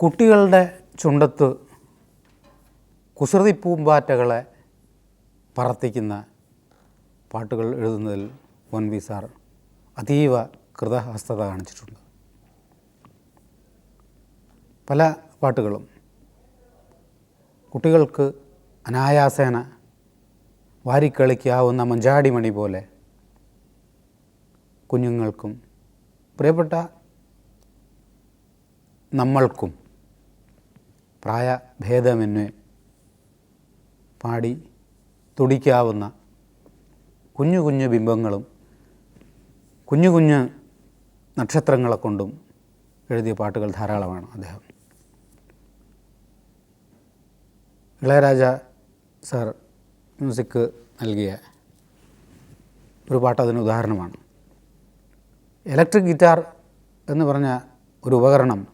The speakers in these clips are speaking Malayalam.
കുട്ടികളുടെ ചുണ്ടത്ത് കുസൃതി പൂമ്പാറ്റകളെ പറത്തിക്കുന്ന പാട്ടുകൾ എഴുതുന്നതിൽ വൻ വി സാർ അതീവ കൃതഹസ്തത കാണിച്ചിട്ടുണ്ട്. പല പാട്ടുകളും കുട്ടികൾക്ക് അനായാസേന വാരിക്കളിക്കാവുന്ന മഞ്ചാടിമണി പോലെ കുഞ്ഞുങ്ങൾക്കും പ്രിയപ്പെട്ട നമ്മൾക്കും പ്രായഭേദമെന്നെ പാടി തുടിക്കാവുന്ന കുഞ്ഞു കുഞ്ഞു ബിംബങ്ങളും കുഞ്ഞു കുഞ്ഞു നക്ഷത്രങ്ങളെ കൊണ്ടും എഴുതിയ പാട്ടുകൾ ധാരാളമാണ് അദ്ദേഹം. ഇളയരാജ സർ മ്യൂസിക് നൽകിയ ഒരു പാട്ട് അതിന് ഉദാഹരണമാണ്. ഇലക്ട്രിക് ഗിറ്റാർ എന്ന് പറഞ്ഞ ഒരു ഉപകരണം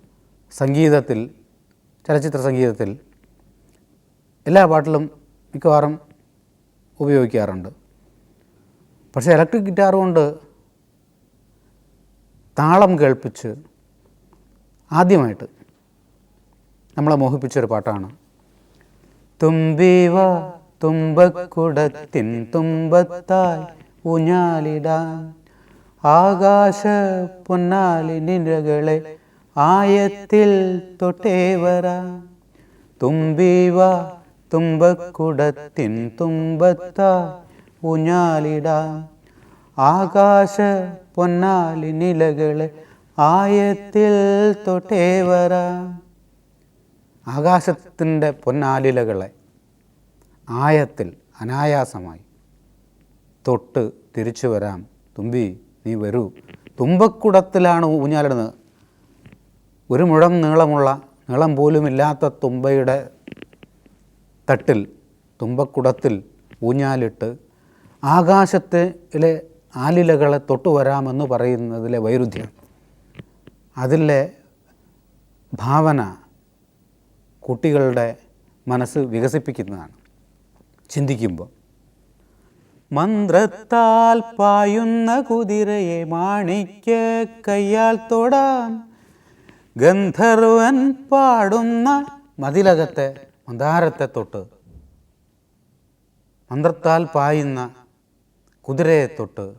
സംഗീതത്തിൽ ചലച്ചിത്ര സംഗീതത്തിൽ എല്ലാ പാട്ടിലും മിക്കവാറും ഉപയോഗിക്കാറുണ്ട്. പക്ഷേ ഇലക്ട്രിക് ഗിറ്റാർ കൊണ്ട് താളം കേൾപ്പിച്ച് ആദ്യമായിട്ട് നമ്മളെ മോഹിപ്പിച്ചൊരു പാട്ടാണ്. തുമ്പിവ തുമ്പക്കുടത്തിൻ തുമ്പത്തായി ഊഞ്ഞാലിടാൻ ആകാശ പൊന്നാലിനിരകളെ ആയത്തിൽ തൊട്ടേവറ. തുമ്പിവ തുമ്പക്കുടത്തിൻ തുമ്പത്താ ഉഞ്ഞാലിട ആകാശ പൊന്നാലി പൊന്നാലിനിലകളെ ആയത്തിൽ തൊട്ടേവറ. ആകാശത്തിന്റെ പൊന്നാലിലകളെ ആയത്തിൽ അനായാസമായി തൊട്ട് തിരിച്ചു വരാം. തുമ്പി നീ വരൂ. തുമ്പക്കുടത്തിലാണ് ഊഞ്ഞാലിടുന്നത്. ഒരു മുഴം നീളമുള്ള നീളം പോലുമില്ലാത്ത തുമ്പയുടെ തട്ടിൽ തുമ്പക്കുടത്തിൽ ഊഞ്ഞാലിട്ട് ആകാശത്തിലെ ആലിലകളെ തൊട്ടുവരാമെന്ന് പറയുന്നതിലെ വൈരുദ്ധ്യം. അതിലെ ഭാവന കുട്ടികളുടെ മനസ്സ് വികസിപ്പിക്കുന്നതാണ്. ചിന്തിക്കുമ്പോൾ മന്ത്രത്താൽ പായുന്ന കുതിരയെ മാണിക്ക് കയ്യാൽ തൊടാം. ഗന്ധർവൻ പാടുന്ന മതിലകത്തെ മന്ദാരത്തെ തൊട്ട് മന്ത്രത്താൽ പായുന്ന കുതിരയെ തൊട്ട്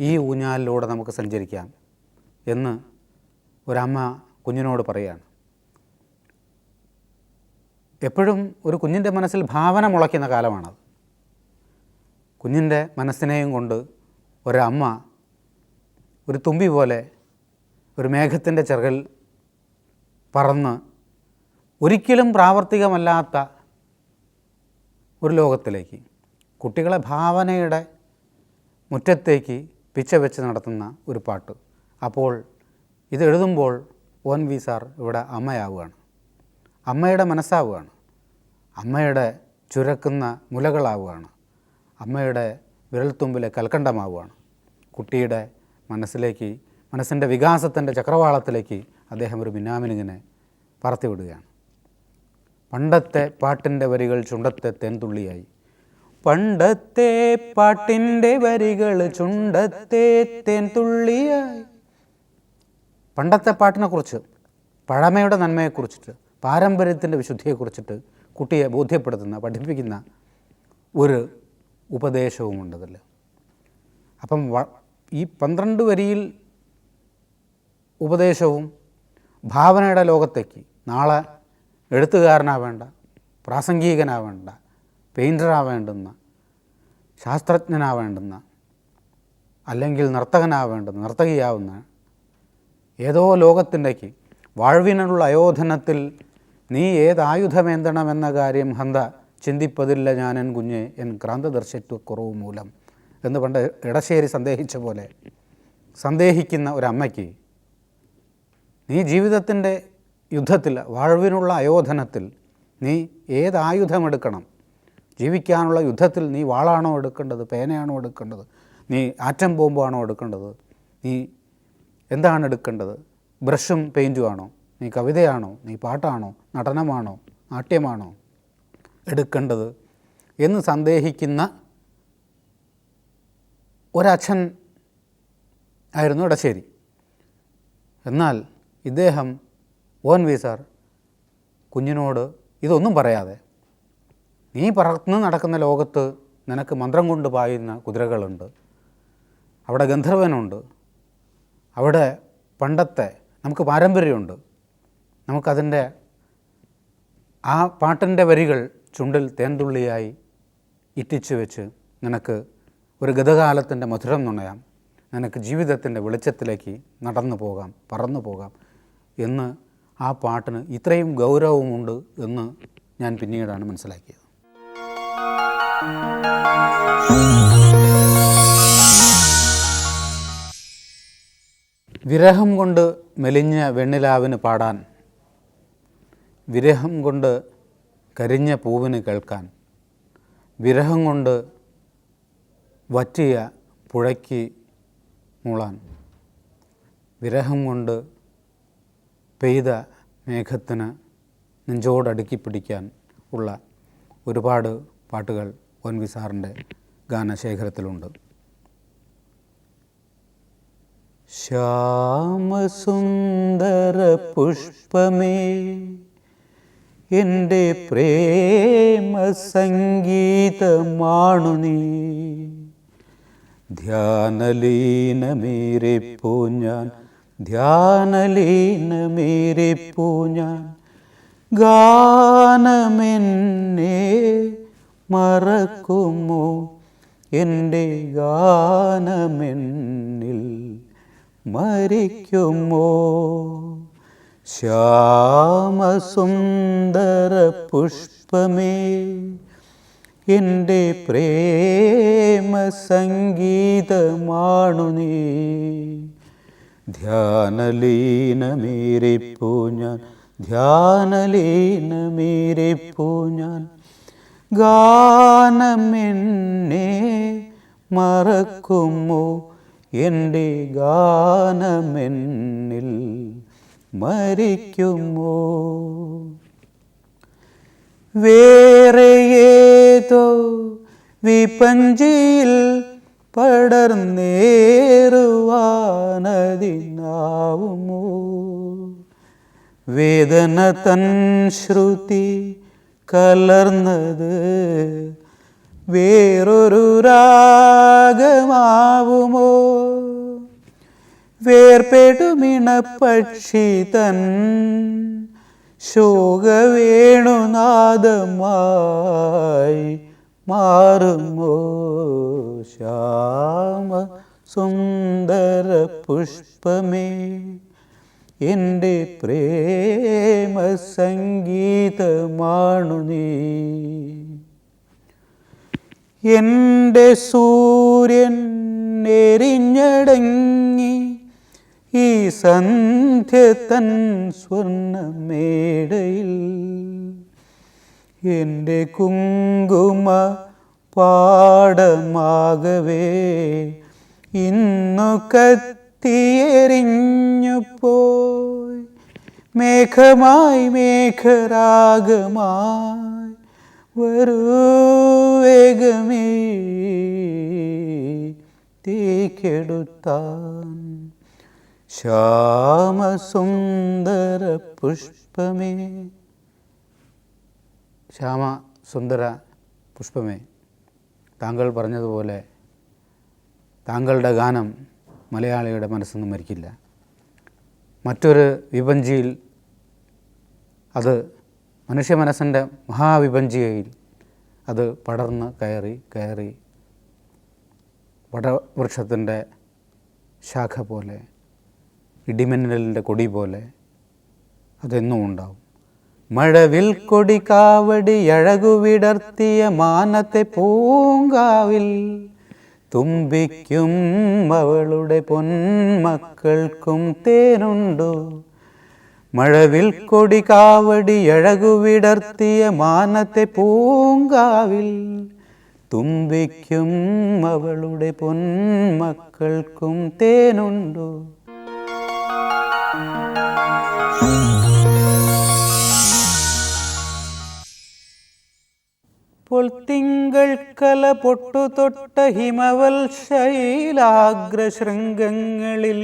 ഈ ഊഞ്ഞാലിലൂടെ നമുക്ക് സഞ്ചരിക്കാം എന്ന് ഒരമ്മ കുഞ്ഞിനോട് പറയുകയാണ് എപ്പോഴും ഒരു കുഞ്ഞിന്റെ മനസ്സിൽ ഭാവന മുളയ്ക്കുന്ന കാലമാണത്. കുഞ്ഞിന്റെ മനസ്സിനെയും കൊണ്ട് ഒരമ്മ ഒരു തുമ്പി പോലെ ഒരു മേഘത്തിന്റെ ചിറകിൽ പറന്ന് ഒരിക്കലും പ്രാവർത്തികമല്ലാത്ത ഒരു ലോകത്തിലേക്ക് കുട്ടികളെ ഭാവനയുടെ മുറ്റത്തേക്ക് പിച്ച വെച്ച് നടത്തുന്ന ഒരു പാട്ട്. അപ്പോൾ ഇത് എഴുതുമ്പോൾ ഓൻ വി സാർ ഇവിടെ അമ്മയാവുകയാണ്. അമ്മയുടെ മനസ്സാവുകയാണ്. അമ്മയുടെ ചുരക്കുന്ന മുലകളാവുകയാണ്. അമ്മയുടെ വിരൽത്തുമ്പിലെ കൽക്കണ്ടമാവുകയാണ്. കുട്ടിയുടെ മനസ്സിലേക്ക് മനസ്സിന്റെ വികാസത്തിന്റെ ചക്രവാളത്തിലേക്ക് അദ്ദേഹം ഒരു മിന്നാമിനിങ്ങനെ പറത്തിവിടുകയാണ്. പണ്ടത്തെ പാട്ടിന്റെ വരികൾ ചുണ്ടത്തെ തേൻതുള്ളിയായി. പണ്ടത്തെ പാട്ടിന്റെ വരികൾ ചുണ്ടത്തെ തേൻതുള്ളിയായി. പണ്ടത്തെ പാട്ടിനെക്കുറിച്ച് പഴമയുടെ നന്മയെക്കുറിച്ചിട്ട് പാരമ്പര്യത്തിന്റെ വിശുദ്ധിയെക്കുറിച്ചിട്ട് കുട്ടിയെ ബോധ്യപ്പെടുത്തുന്ന പഠിപ്പിക്കുന്ന ഒരു ഉപദേശവുമുണ്ടതിൽ. അപ്പം ഈ പന്ത്രണ്ട് വരിയിൽ ഉപദേശവും ഭാവനയുടെ ലോകത്തേക്ക് നാളെ എഴുത്തുകാരനാവേണ്ട പ്രാസംഗികനാവേണ്ട പെയിന്ററാവേണ്ടുന്ന ശാസ്ത്രജ്ഞനാവേണ്ടുന്ന അല്ലെങ്കിൽ നർത്തകനാവേണ്ടുന്ന നർത്തകിയാവുന്ന ഏതോ ലോകത്തിന്റെക്ക് വാഴ്വിനുള്ള അയോധനത്തിൽ നീ ഏതായുധമേന്തണമെന്ന കാര്യം ഹന്ത ചിന്തിപ്പതില്ല ഞാനൻ കുഞ്ഞെ എൻ ക്രാന്തദർശിത്വ കുറവ് മൂലം എന്ന് പണ്ട് ഇടശ്ശേരി സന്ദേഹിച്ച പോലെ സന്ദേഹിക്കുന്ന ഒരമ്മയ്ക്ക് നീ ജീവിതത്തിന്റെ യുദ്ധത്തിൽ വാഴവിനുള്ള അയോധനത്തിൽ നീ ഏതായുധമെടുക്കണം? ജീവിക്കാനുള്ള യുദ്ധത്തിൽ നീ വാളാണോ എടുക്കേണ്ടത്? പേനയാണോ എടുക്കേണ്ടത്? നീ ആറ്റം ബോംബാണോ എടുക്കേണ്ടത്? നീ എന്താണ് എടുക്കേണ്ടത്? ബ്രഷും പെയിന്റും ആണോ? നീ കവിതയാണോ? നീ പാട്ടാണോ? നടനമാണോ? നാട്യമാണോ എടുക്കേണ്ടത്? എന്ന് സന്ദേഹിക്കുന്ന ഒരച്ഛൻ ആയിരുന്നു ഇടശ്ശേരി എന്നാൽ ഇദ്ദേഹം ഓൻ വി സാർ കുഞ്ഞിനോട് ഇതൊന്നും പറയാതെ നീ പറന്ന് നടക്കുന്ന ലോകത്ത് നിനക്ക് മന്ത്രം കൊണ്ട് പായുന്ന കുതിരകളുണ്ട്. അവിടെ ഗന്ധർവനുണ്ട്. അവിടെ പണ്ടത്തെ നമുക്ക് പാരമ്പര്യമുണ്ട്. നമുക്കതിന്റെ ആ പാട്ടിന്റെ വരികൾ ചുണ്ടിൽ തേൻതുള്ളിയായി ഇറ്റിച്ചു വെച്ച് നിനക്ക് ഒരു ഗതകാലത്തിന്റെ മധുരം നുണയാം. നിനക്ക് ജീവിതത്തിന്റെ വെളിച്ചത്തിലേക്ക് നടന്നു പോകാം പറന്നു പോകാം. എന്ന് ആ പാട്ടിന് ഇത്രയും ഗൗരവമുണ്ട് എന്ന് ഞാൻ പിന്നീടാണ് മനസ്സിലാക്കിയത്. വിരഹം കൊണ്ട് മെലിഞ്ഞ വെണ്ണിലാവിന് പാടാൻ വിരഹം കൊണ്ട് കരിഞ്ഞ പൂവിന് കേൾക്കാൻ വിരഹം കൊണ്ട് വറ്റിയ പുഴയ്ക്ക് മൂളാൻ വിരഹം കൊണ്ട് പെയ്ത മേഘത്തിന് നെഞ്ചോടടുക്കി പിടിക്കാൻ ഉള്ള ഒരുപാട് പാട്ടുകൾ ഒൻ വി സാറിന്റെ ഗാനശേഖരത്തിലുണ്ട്. ശ്യാമസുന്ദര പുഷ്പമേ എന്റെ പ്രേമ സംഗീതമാണു നീ. ധ്യാനലീനമേറിപ്പോ ഞാൻ ധ്യാനലീനമേറിപ്പോ ഞാൻ. ഗാനമെന്നെ മറക്കുമോ? എന്റെ ഗാനമെന്നിൽ മരിക്കുമോ? ശ്യാമസുന്ദര പുഷ്പമേ എന്റെ പ്രേമ സംഗീതമാണു നീ. ധ്യാനലീനമേറിപ്പോ ഞാൻ ധ്യാനലീനമീരിപ്പൂ ഞാൻ. ഗാനമെന്നെ മറക്കുമോ എന്റെ ഗാനമെന്നിൽ മരിക്കുമോ? വേറെ ഏതോ വിപഞ്ചിയിൽ പടർന്നേറുവാനതിനാവുമോ വേദന തൻ ശ്രുതി കലർന്നത് വേറൊരു രാഗമാവുമോ? വേർപെടുമിണപ്പക്ഷി തൻ ശോകവേണുനാദമായി മാറുമോ? ശ്യാമ സുന്ദര പുഷ്പമേ എന്റെ പ്രേമ സംഗീതമാണു നീ. എന്റെ സൂര്യൻ എരിഞ്ഞടങ്ങി ഈ സന്ധ്യ തൻ സ്വർണമേടയിൽ എന്റെ കുങ്കുമ പാടമാകവേ. ഇന്നു കത്തിയെറിഞ്ഞു പോയി മേഘമായി മേഘരാഗമായി വരൂ വേഗമേ. തീക്കെടുത്താൻ ശ്യാമസുന്ദര പുഷ്പമേ ശ്യാമ സുന്ദര പുഷ്പമേ താങ്കൾ പറഞ്ഞതുപോലെ താങ്കളുടെ ഗാനം മലയാളിയുടെ മനസ്സൊന്നും മരിക്കില്ല. മറ്റൊരു വിഭഞ്ചിയിൽ അത് മനുഷ്യ മനസ്സിന്റെ മഹാവിഭഞ്ചികയിൽ അത് പടർന്ന് കയറി കയറി വടവൃക്ഷത്തിന്റെ ശാഖ പോലെ ഇടിമിന്നലിന്റെ കൊടി പോലെ അതെന്നും ഉണ്ടാവും. മഴവിൽ കൊടി കാവടി അഴകുവിടർത്തിയ മാനത്തെ പൂങ്കാവിൽ തുമ്പിക്കും അവളുടെ പൊന്മക്കൾക്കും തേനുണ്ടോ? മഴവിൽ കൊടി കാവടി അഴകുവിടർത്തിയ മാനത്തെ പൂങ്കാവിൽ തുമ്പിക്കും അവളുടെ പൊന്മക്കൾക്കും തേനുണ്ടോ? പൊൾത്തിങ്കൾ കല പൊട്ടു തൊട്ട ഹിമവൽ ശൈലാഗ്ര ശൃംഗങ്ങളിൽ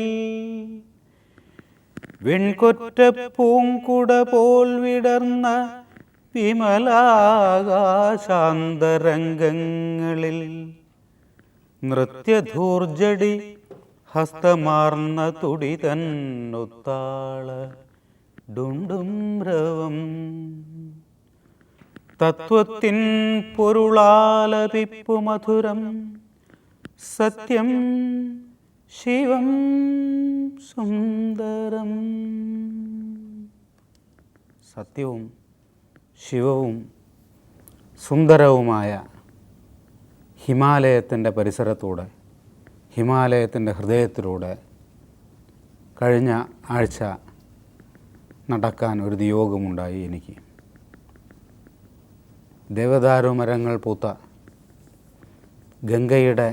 വെൺകൊറ്റ പൂങ്കുട പോൽ വിടർന്ന വിമലാകാശാന്തരംഗങ്ങളിൽ. നൃത്യധൂർജടി ഹസ്തമാർന്ന തുടി തന്നുത്താള ഡുണ്ടും രവം തത്വത്തിൻ പൊരുളാലപിപ്പു മധുരം സത്യം ശിവം സുന്ദരം. സത്യവും ശിവവും സുന്ദരവുമായ ഹിമാലയത്തിന്റെ പരിസരത്തൂടെ ഹിമാലയത്തിന്റെ ഹൃദയത്തിലൂടെ കഴിഞ്ഞ ആഴ്ച നടക്കാൻ ഒരു നിയോഗമുണ്ടായി എനിക്ക്. ദേവദാരു മരങ്ങൾ പൂത്ത ഗംഗയുടെ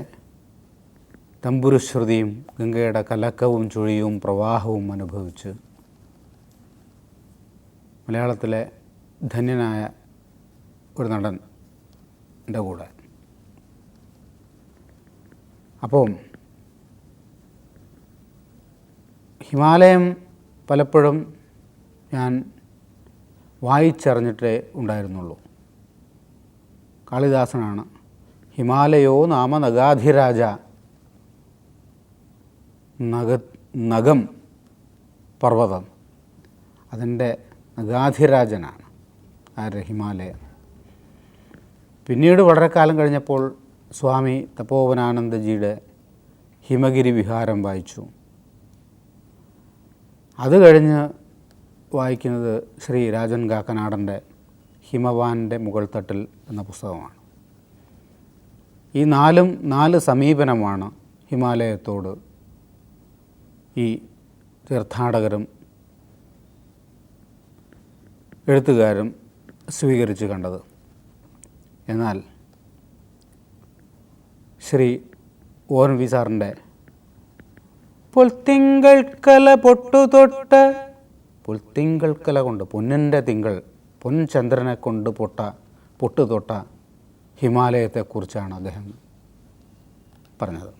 തമ്പുരുശ്രുതിയും ഗംഗയുടെ കലക്കവും ചുഴിയും പ്രവാഹവും അനുഭവിച്ച് മലയാളത്തിലെ ധന്യനായ ഒരു നടൻ എന്റെ കൂടെ. അപ്പം ഹിമാലയം പലപ്പോഴും ഞാൻ വായിച്ചറിഞ്ഞിട്ടേ ഉണ്ടായിരുന്നുള്ളൂ. കാളിദാസനാണ്. ഹിമാലയോ നാമ നഗാധിരാജ നഗ നഗം പർവതം. അതിന്റെ നഗാധിരാജനാണ് ആര്? ഹിമാലയ പിന്നീട് വളരെ കാലം കഴിഞ്ഞപ്പോൾ സ്വാമി തപോവനാനന്ദജിയുടെ ഹിമഗിരി വിഹാരം വായിച്ചു. അത് കഴിഞ്ഞ് വായിക്കുന്നത് ശ്രീ രാജൻ കാക്കനാടന്റെ ഹിമവാന്റെ മുകൾ തട്ടിൽ എന്ന പുസ്തകമാണ്. ഈ നാലും നാല് സമീപനമാണ് ഹിമാലയത്തോട് ഈ തീർത്ഥാടകരും എഴുത്തുകാരും സ്വീകരിച്ച് കണ്ടത്. എന്നാൽ ശ്രീ ഓൻ വി സാറിന്റെ പൊൽത്തിങ്കൾക്കല പൊട്ടുതൊട്ട് പുൽത്തിങ്കൾക്കല കൊണ്ട് പൊന്നിന്റെ തിങ്കൾ പൊൻചന്ദ്രനെ കൊണ്ട് പൊട്ട പൊട്ടുതൊട്ട ഹിമാലയത്തെക്കുറിച്ചാണ് അദ്ദേഹം പറഞ്ഞത്.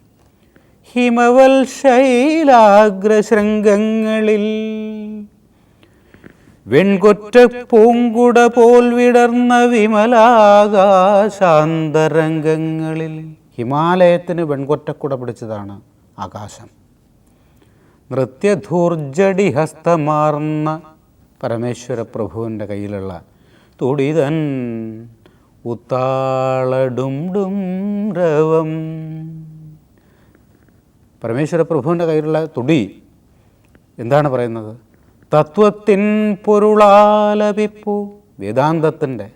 ഹിമവൽ ശൈലാഗ്രശൃംഗങ്ങളിൽ വെൺകൊറ്റ പൂങ്കുട പോൽ വിടർന്ന വിമലാകാശാന്തരംഗങ്ങളിൽ ഹിമാലയത്തിന് വെൺകൊറ്റക്കുട പിടിച്ചതാണ് ആകാശം. നൃത്യധൂർജടി ഹസ്തമാർന്ന പരമേശ്വര പ്രഭുവിന്റെ കയ്യിലുള്ള തുടിതൻ ഉത്താളടും ഡും രവം. പരമേശ്വര പ്രഭുവിന്റെ കയ്യിലുള്ള തുടി എന്താണ് പറയുന്നത്? തത്വത്തിൻ പൊരുളാലപിപ്പു വേദാന്തത്തിന്റെ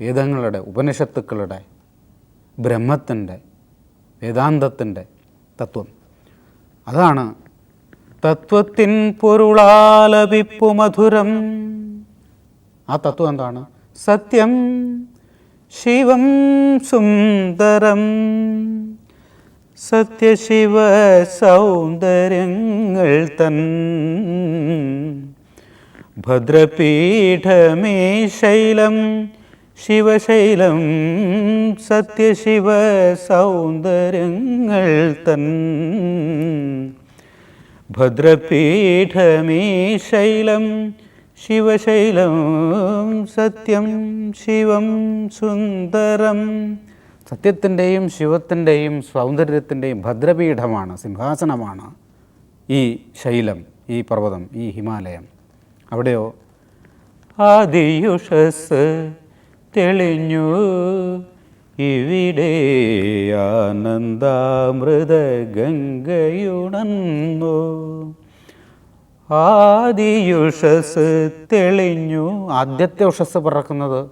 വേദങ്ങളുടെ ഉപനിഷത്തുക്കളുടെ ബ്രഹ്മത്തിന്റെ വേദാന്തത്തിന്റെ തത്വം. അതാണ് തത്വത്തിൻ പൊരുളാലപിപ്പു മധുരം. ആ തത്വം എന്താണ്? സത്യം ശിവം സുന്ദരം. സത്യശിവ സൗന്ദര്യങ്ങൾ തൻ. ഭദ്രപീഠമേ ശൈലം ശിവശൈലം. സത്യശിവ സൗന്ദര്യങ്ങൾ തൻ. ഭദ്രപീഠമേ ശൈലം ശിവശൈലം സത്യം ശിവം സുന്ദരം. സത്യത്തിന്റെയും ശിവത്തിന്റെയും സൗന്ദര്യത്തിന്റെയും ഭദ്രപീഠമാണ് സിംഹാസനമാണ് ഈ ശൈലം ഈ പർവതം ഈ ഹിമാലയം. അവിടെയോ? ആദിയുഷസ് തെളിഞ്ഞു ഇവിടെ ആനന്ദാമൃത ഗംഗയുണന്നു ആദിയുഷസ് തെളിഞ്ഞു. ആദ്യത്തെ ഉഷസ് പിറക്കുന്നത്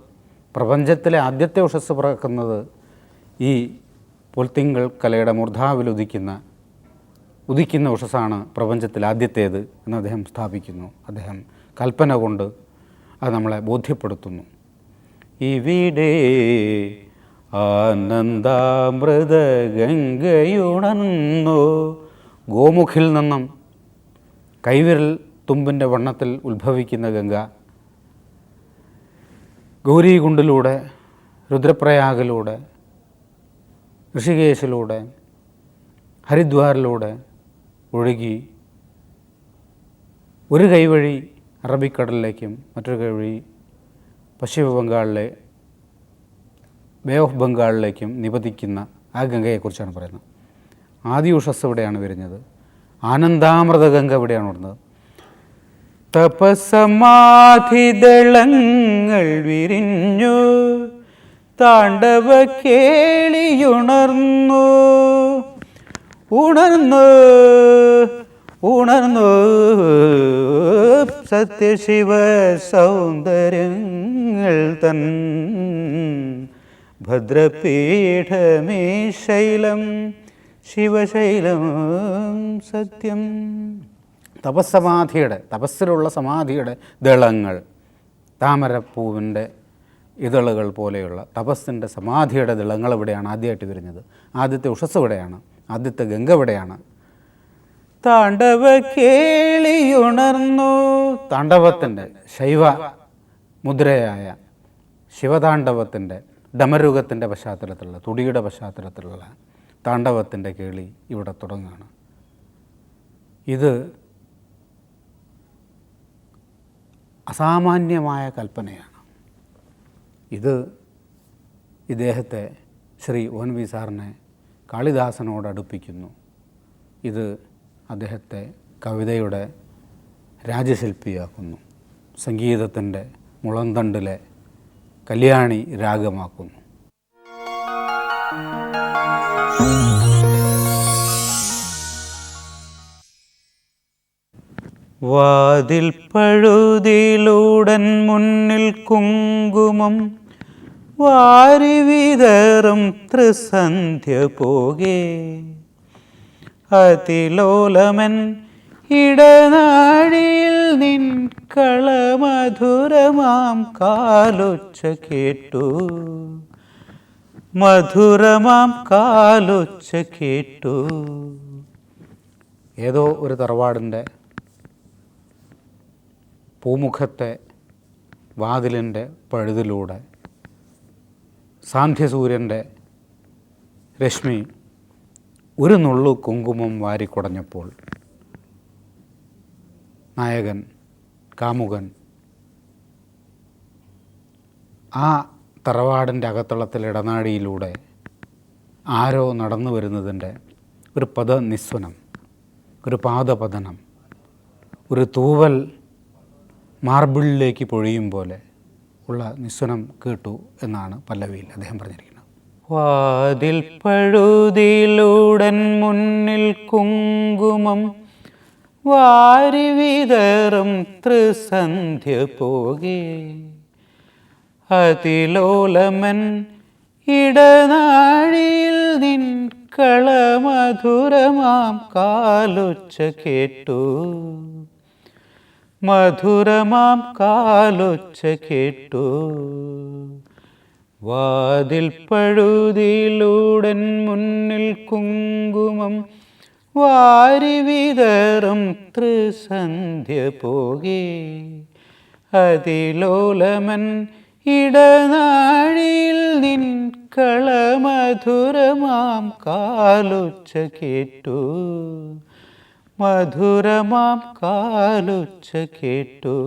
പ്രപഞ്ചത്തിലെ ആദ്യത്തെ ഉഷസ് പിറക്കുന്നത് ഈ പൊൽത്തിങ്കൾ കലയുടെ മൂർധാവിൽ ഉദിക്കുന്ന ഉദിക്കുന്ന ഉഷസ്സാണ് പ്രപഞ്ചത്തിൽ ആദ്യത്തേത് എന്ന് അദ്ദേഹം സ്ഥാപിക്കുന്നു. അദ്ദേഹം കൽപ്പന കൊണ്ട് അത് നമ്മളെ ബോധ്യപ്പെടുത്തുന്നു. ഇവിടെ ആനന്ദാമൃത ഗംഗയുണന്നു ഗോമുഖിൽ നിന്നും കൈവിരൽ തുമ്പിന്റെ വണ്ണത്തിൽ ഉത്ഭവിക്കുന്ന ഗംഗ. ഗൗരീകുണ്ടിലൂടെ രുദ്രപ്രയാഗിലൂടെ ഋഷികേശിലൂടെ ഹരിദ്വാറിലൂടെ ഒഴുകി ഒരു കൈവഴി അറബിക്കടലിലേക്കും മറ്റൊരു കൈവഴി പശ്ചിമ ബംഗാളിലെ ബേ ഓഫ് ബംഗാളിലേക്കും നിപതിക്കുന്ന ആ ഗംഗയെക്കുറിച്ചാണ് പറയുന്നത്. ആദ്യ ഉഷസ് ഇവിടെയാണ് വരുന്നത് ആനന്ദാമൃത ഗംഗ ഇവിടെയാണ് വരുന്നത് തപസമാധിദളങ്ങൾ വിരിഞ്ഞു താണ്ഡവ കേളിയുണർന്നു ഉണർന്നു ഉണർന്നു സത്യശിവ സൗന്ദര്യങ്ങൾ തൻ ഭദ്രപീഠമേ ശൈലം ശിവശൈലം സത്യം. തപസ്സമാധിയുടെ തപസ്സിലുള്ള സമാധിയുടെ ദളങ്ങൾ താമരപ്പൂവിന്റെ ഇതളുകൾ പോലെയുള്ള തപസ്സിന്റെ സമാധിയുടെ ദളങ്ങൾ ഇവിടെയാണ് ആദ്യമായിട്ട് വരുന്നത് ആദ്യത്തെ ഉഷസ് ഇവിടെയാണ് ആദ്യത്തെ ഗംഗ ഇവിടെയാണ്. താണ്ഡവ കേളിയുണർന്നു. താണ്ഡവത്തിന്റെ ശൈവ മുദ്രയായ ശിവതാണ്ഡവത്തിന്റെ ഡമരുഗത്തിന്റെ പശ്ചാത്തലത്തിലുള്ള തുടിയുടെ പശ്ചാത്തലത്തിലുള്ള താണ്ഡവത്തിന്റെ കേളി ഇവിടെ തുടങ്ങുകയാണ്. ഇത് അസാമാന്യമായ കൽപ്പനയാണ്. ഇത് ഇദ്ദേഹത്തെ ശ്രീ ഓൻ വി സാറിനെ കാളിദാസനോട് അടുപ്പിക്കുന്നു. ഇത് അദ്ദേഹത്തെ കവിതയുടെ രാജശില്പിയാക്കുന്നു സംഗീതത്തിന്റെ മുളന്തണ്ടിലെ കല്യാണി രാഗമാക്കുന്നു. വാതിൽ പഴുതിലൂടൻ മുന്നിൽ കുങ്കുമം വാരി വിതറും ത്രിസന്ധ്യ പോകേ. അതിലോലമൻ ഇടനാഴിയിൽ നിൻ കളമധുരമാം കാലൊച്ച കേട്ടു. മധുരമാം കാലൊച്ച കേട്ടു. ഏതോ ഒരു തറവാടിന്റെ പൂമുഖത്തെ വാതിലിന്റെ പഴുതിലൂടെ സാന്ധ്യസൂര്യന്റെ രശ്മി ഒരു നുള്ളു കുങ്കുമം വാരിക്കുടഞ്ഞപ്പോൾ നായകൻ കാമുകൻ. ആ തറവാടിന്റെ അകത്തളത്തിൽ ഇടനാഴിയിലൂടെ ആരോ നടന്നു വരുന്നതിന്റെ ഒരു പദനിസ്വനം ഒരു പാദപതനം ഒരു തൂവൽ മാർബിളിലേക്ക് പൊഴിയും പോലെ ഉള്ള നിസ്വനം കേട്ടു എന്നാണ് പല്ലവിയിൽ അദ്ദേഹം പറഞ്ഞിരിക്കുന്നത്. വാതിൽ പഴുതിലൂടൻ മുന്നിൽ കുങ്കുമം വാരി വിതറും ത്രിസന്ധ്യ പോകേ. അതിലോലമൻ ഇടനാഴിയിൽ നിൻ കളമധുരമാം കാലൊച്ച കേട്ടു. മധുരമാം കാലുച്ച കേട്ടു. വാതിൽ പഴുതിയിലൂടൻ മുന്നിൽ കുങ്കുമം വാരി വിതറും പോകെ പോകേ. അതിലോലമൻ ഇടനാഴിയിൽ നിൻ കളമധുരമാം കാലുച്ച കേട്ടു. മധുരമാം കാലുച്ച കേട്ടു.